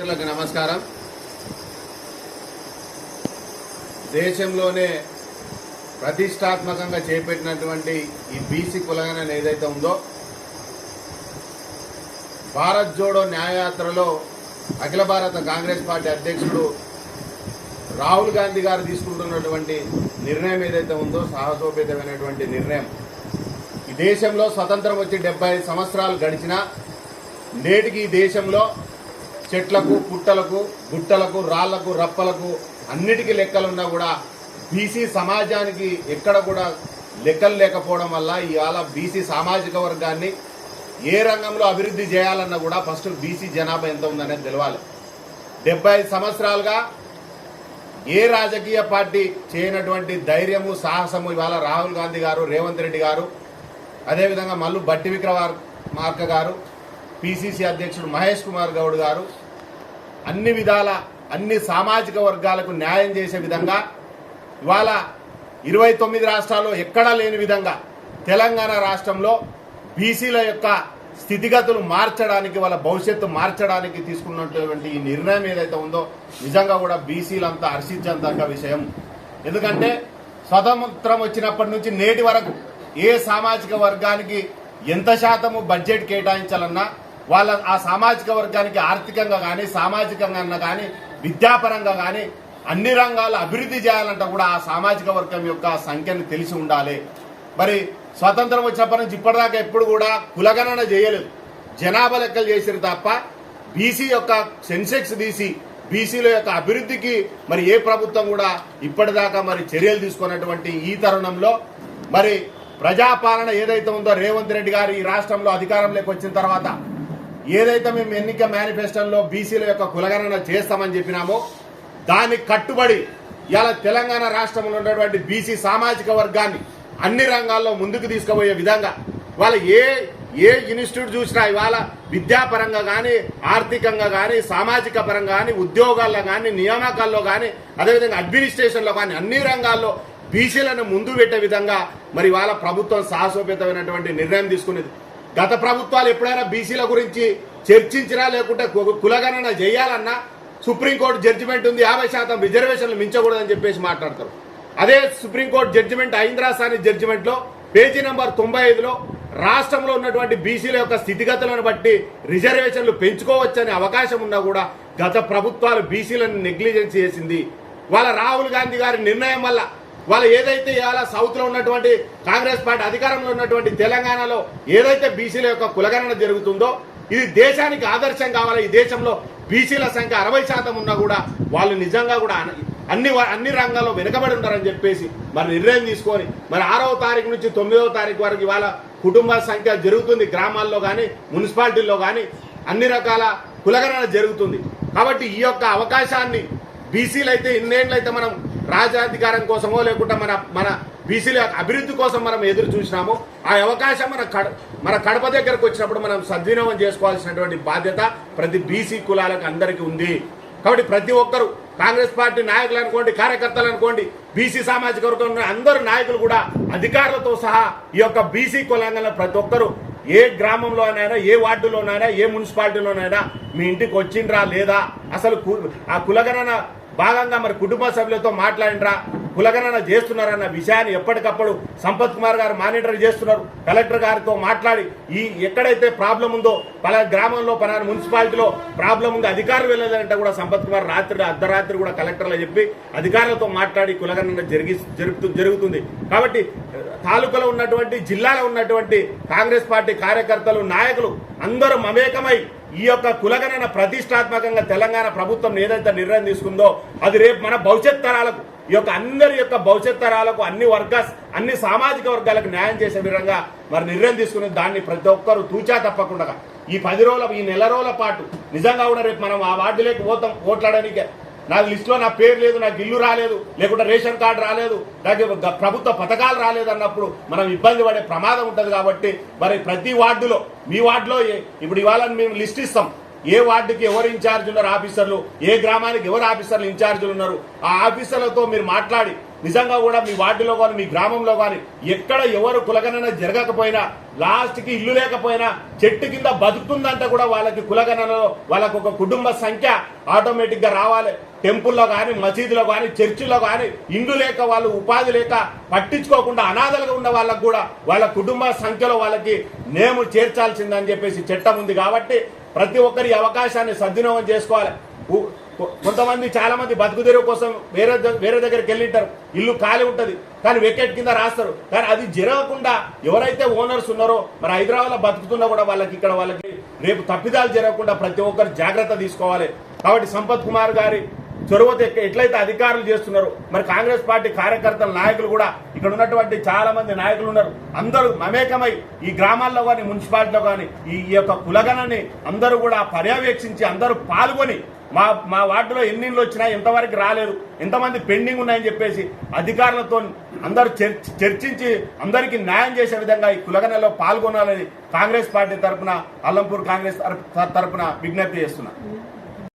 మిత్రులకు నమస్కారం. దేశంలోనే ప్రతిష్టాత్మకంగా చేపట్టినటువంటి ఈ బీసీ కులగణన ఏదైతే ఉందో భారత్ జోడో న్యాయయాత్రలో అఖిల భారత కాంగ్రెస్ పార్టీ అధ్యక్షుడు రాహుల్ గాంధీ గారు తీసుకుంటున్నటువంటి నిర్ణయం ఏదైతే ఉందో సాహసోపేతమైనటువంటి నిర్ణయం. ఈ దేశంలో స్వతంత్రం వచ్చి డెబ్బై సంవత్సరాలు గడిచినా నేటికి ఈ దేశంలో చెట్లకు పుట్టలకు గుట్టలకు రాళ్ళకు రప్పలకు అన్నిటికీ లెక్కలున్నా కూడా బీసీ సమాజానికి ఎక్కడ కూడా లెక్కలు లేకపోవడం వల్ల ఇవాళ బీసీ సామాజిక వర్గాన్ని ఏ రంగంలో అభివృద్ధి చేయాలన్నా కూడా ఫస్ట్ బీసీ జనాభా ఎంత ఉందనేది తెలవాలి. డెబ్బై సంవత్సరాలుగా ఏ రాజకీయ పార్టీ చేయనటువంటి ధైర్యము సాహసము ఇవాళ రాహుల్ గాంధీ గారు రేవంత్ రెడ్డి గారు అదేవిధంగా మల్లు బట్టి విక్రమార్ మార్క గారు పిసిసి అధ్యక్షుడు మహేష్ కుమార్ గౌడ్ గారు అన్ని విధాల అన్ని సామాజిక వర్గాలకు న్యాయం చేసే విధంగా ఇవాళ ఇరవై తొమ్మిది రాష్ట్రాల్లో ఎక్కడా లేని విధంగా తెలంగాణ రాష్ట్రంలో బీసీల యొక్క స్థితిగతులు మార్చడానికి వాళ్ళ భవిష్యత్తు మార్చడానికి తీసుకున్నటువంటి ఈ నిర్ణయం ఏదైతే ఉందో నిజంగా కూడా బీసీలంతా హర్షించేంతక విషయం. ఎందుకంటే స్వతంత్రం వచ్చినప్పటి నుంచి నేటి వరకు ఏ సామాజిక వర్గానికి ఎంత శాతము బడ్జెట్ కేటాయించాలన్నా వాళ్ళ ఆ సామాజిక వర్గానికి ఆర్థికంగా కానీ సామాజికంగా కానీ విద్యాపరంగా కానీ అన్ని రంగాలు అభివృద్ధి చేయాలంటే కూడా ఆ సామాజిక వర్గం యొక్క సంఖ్యను తెలిసి ఉండాలి. మరి స్వతంత్రం వచ్చినప్పటి నుంచి ఇప్పటిదాకా ఎప్పుడు కూడా కులగణన చేయలేదు. జనాభా లెక్కలు చేసారు తప్ప బీసీ యొక్క సెన్సెక్స్ తీసి బీసీల యొక్క అభివృద్ధికి మరి ఏ ప్రభుత్వం కూడా ఇప్పటిదాకా మరి చర్యలు తీసుకున్నటువంటి ఈ తరుణంలో మరి ప్రజాపాలన ఏదైతే ఉందో రేవంత్ రెడ్డి గారు ఈ రాష్ట్రంలో అధికారంలోకి వచ్చిన తర్వాత ఏదైతే మేము ఎన్నిక మేనిఫెస్టోలో బీసీల యొక్క కులగణన చేస్తామని చెప్పినామో దానికి కట్టుబడి ఇలా తెలంగాణ రాష్ట్రంలో ఉన్నటువంటి బీసీ సామాజిక వర్గాన్ని అన్ని రంగాల్లో ముందుకు తీసుకుపోయే విధంగా వాళ్ళ ఏ ఏ ఇన్స్టిట్యూట్ చూసినా ఇవాళ విద్యాపరంగా కానీ ఆర్థికంగా కానీ సామాజిక పరంగా కానీ ఉద్యోగాల్లో కానీ నియామకాల్లో కానీ అదేవిధంగా అడ్మినిస్ట్రేషన్లో కానీ అన్ని రంగాల్లో బీసీలను ముందు పెట్టే విధంగా మరి వాళ్ళ ప్రభుత్వం సాహసోపేతమైనటువంటి నిర్ణయం తీసుకునేది. గత ప్రభుత్వాలు ఎప్పుడైనా బీసీల గురించి చర్చించినా లేకుంటే కులగణన చేయాలన్నా సుప్రీంకోర్టు జడ్జిమెంట్ ఉంది యాభై శాతం రిజర్వేషన్లు మించకూడదని చెప్పేసి మాట్లాడతారు. అదే సుప్రీంకోర్టు జడ్జిమెంట్ ఐంద్రాసాని జడ్జిమెంట్లో పేజీ నెంబర్ తొంభై ఐదులో రాష్ట్రంలో ఉన్నటువంటి బీసీల యొక్క స్థితిగతులను బట్టి రిజర్వేషన్లు పెంచుకోవచ్చనే అవకాశం ఉన్నా కూడా గత ప్రభుత్వాలు బీసీలను నెగ్లిజెన్స్ చేసింది. వాళ్ళ రాహుల్ గాంధీ గారి నిర్ణయం వల్ల వాళ్ళు ఏదైతే ఇవాళ సౌత్లో ఉన్నటువంటి కాంగ్రెస్ పార్టీ అధికారంలో ఉన్నటువంటి తెలంగాణలో ఏదైతే బీసీల యొక్క కులగణన జరుగుతుందో ఇది దేశానికి ఆదర్శం కావాలి. ఈ దేశంలో బీసీల సంఖ్య అరవై శాతం ఉన్నా కూడా వాళ్ళు నిజంగా కూడా అన్ని అన్ని రంగాల్లో వెనుకబడి ఉన్నారని చెప్పేసి మరి నిర్ణయం తీసుకొని మరి ఆరవ తారీఖు నుంచి తొమ్మిదవ తారీఖు వరకు ఇవాళ కుటుంబ సంఖ్య జరుగుతుంది. గ్రామాల్లో కానీ మున్సిపాలిటీల్లో కానీ అన్ని రకాల కులగణన జరుగుతుంది. కాబట్టి ఈ యొక్క అవకాశాన్ని బీసీలు అయితే ఇన్నేళ్ళు అయితే మనం రాజాధికారం కోసమో లేకుంటే మన మన బీసీల అభివృద్ధి కోసం మనం ఎదురు చూసినాము ఆ అవకాశం మన కడ మన కడప దగ్గరకు వచ్చినప్పుడు మనం సద్వినియోగం చేసుకోవాల్సినటువంటి బాధ్యత ప్రతి బీసీ కులాలకు అందరికీ ఉంది. కాబట్టి ప్రతి ఒక్కరు కాంగ్రెస్ పార్టీ నాయకులు అనుకోండి కార్యకర్తలు అనుకోండి బీసీ సామాజిక వర్గం అందరు నాయకులు కూడా అధికారులతో సహా ఈ యొక్క బీసీ కులాంగంలో ప్రతి ఒక్కరు ఏ గ్రామంలోనైనా ఏ వార్డులోనైనా ఏ మున్సిపాలిటీలోనైనా మీ ఇంటికి వచ్చిండ్రా లేదా? అసలు కు- ఆ కులగణన భాగంగా మరి కుటుంబ సభ్యులతో మాట్లాడినరా? కులగణన చేస్తున్నారన్న విషయాన్ని ఎప్పటికప్పుడు సంపత్ కుమార్ గారు మానిటర్ చేస్తున్నారు. కలెక్టర్ గారితో మాట్లాడి ఈ ఎక్కడైతే ప్రాబ్లం ఉందో పలా గ్రామంలో పలానా మున్సిపాలిటీలో ప్రాబ్లం ఉంది అధికారులు వెళ్ళలేదంటే కూడా సంపత్ కుమార్ రాత్రి అర్ధరాత్రి కూడా కలెక్టర్లు చెప్పి అధికారులతో మాట్లాడి కులగణన జరిగి జరుపుతూ జరుగుతుంది. కాబట్టి తాలూకాలో ఉన్నటువంటి జిల్లాలో ఉన్నటువంటి కాంగ్రెస్ పార్టీ కార్యకర్తలు నాయకులు అందరూ మమేకమై ఈ యొక్క కులగణన ప్రతిష్టాత్మకంగా తెలంగాణ ప్రభుత్వం ఏదైతే నిర్ణయం తీసుకుందో అది రేపు మన భవిష్యత్ తరాలకు ఈ యొక్క అందరి యొక్క భవిష్యత్ తరాలకు అన్ని వర్గ అన్ని సామాజిక వర్గాలకు న్యాయం చేసే విధంగా మరి నిర్ణయం తీసుకునే దాన్ని ప్రతి ఒక్కరు తూచా తప్పకుండా. ఈ పది రోజుల ఈ నెల రోజుల పాటు నిజంగా కూడా రేపు మనం ఆ వార్డులోకి పోతాం ఓట్లాడడానికి నాకు లిస్టులో నా పేరు లేదు నాకు ఇల్లు రాలేదు లేకుంటే రేషన్ కార్డు రాలేదు నాకు ప్రభుత్వ పథకాలు రాలేదు అన్నప్పుడు మనం ఇబ్బంది పడే ప్రమాదం ఉంటుంది కాబట్టి మరి ప్రతి వార్డులో మీ వార్డులో ఏ- ఇప్పుడు ఇవాళ మేము లిస్ట్ ఇస్తాం. ఏ వార్డుకి ఎవరు ఇన్ఛార్జ్ ఉన్నారు ఆఫీసర్లు? ఏ గ్రామానికి ఎవరు ఆఫీసర్లు ఇన్ఛార్జీలు ఉన్నారు? ఆ ఆఫీసర్లతో మీరు మాట్లాడి నిజంగా కూడా మీ వార్డులో కానీ మీ గ్రామంలో కానీ ఎక్కడ ఎవరు కులగణన జరగకపోయినా లాస్ట్కి ఇల్లు లేకపోయినా చెట్టు కింద బతుకుతుందంటే కూడా వాళ్ళకి కులగణనలో వాళ్ళకు ఒక కుటుంబ సంఖ్య ఆటోమేటిక్గా రావాలి. టెంపుల్లో కానీ మసీదులో కానీ చర్చిలో కానీ ఇండ్లు లేక వాళ్ళు ఉపాధి లేక పట్టించుకోకుండా అనాథలుగా ఉన్న వాళ్ళకు కూడా వాళ్ళ కుటుంబ సంఖ్యలో వాళ్ళకి నేము చేర్చాల్సిందని చెప్పేసి చట్టం ఉంది కాబట్టి ప్రతి ఒక్కరి అవకాశాన్ని సద్వినియోగం చేసుకోవాలి. కొంతమంది చాలా మంది బతుకు తెరువు కోసం వేరే వేరే దగ్గరికి వెళ్ళింటారు. ఇల్లు ఖాళీ ఉంటుంది. కానీ వికెట్ కింద రాస్తారు. కానీ అది జరగకుండా ఎవరైతే ఓనర్స్ ఉన్నారో మరి హైదరాబాద్లో బతుకుతున్నా కూడా వాళ్ళకి ఇక్కడ వాళ్ళకి రేపు తప్పిదాలు జరగకుండా ప్రతి ఒక్కరు జాగ్రత్త తీసుకోవాలి. కాబట్టి సంపత్ కుమార్ గారి చొరవత ఎట్లయితే అధికారులు చేస్తున్నారు మరి కాంగ్రెస్ పార్టీ కార్యకర్తల నాయకులు కూడా ఇక్కడ ఉన్నటువంటి చాలా మంది నాయకులు ఉన్నారు. అందరూ మమేకమై ఈ గ్రామాల్లో కానీ మున్సిపాలిటీలో కానీ ఈ ఈ యొక్క కులగణని అందరూ కూడా పర్యవేక్షించి అందరూ పాల్గొని మా మా వార్డులో ఎన్ని ఇండ్లు వచ్చినా ఇంతవరకు రాలేదు. ఎంతమంది పెండింగ్ ఉన్నాయని చెప్పేసి అధికారులతో అందరూ చర్చించి అందరికీ న్యాయం చేసే విధంగా ఈ కులగణలో పాల్గొనాలని కాంగ్రెస్ పార్టీ తరఫున అల్లంపూర్ కాంగ్రెస్ తరపున విజ్ఞప్తి చేస్తున్నా.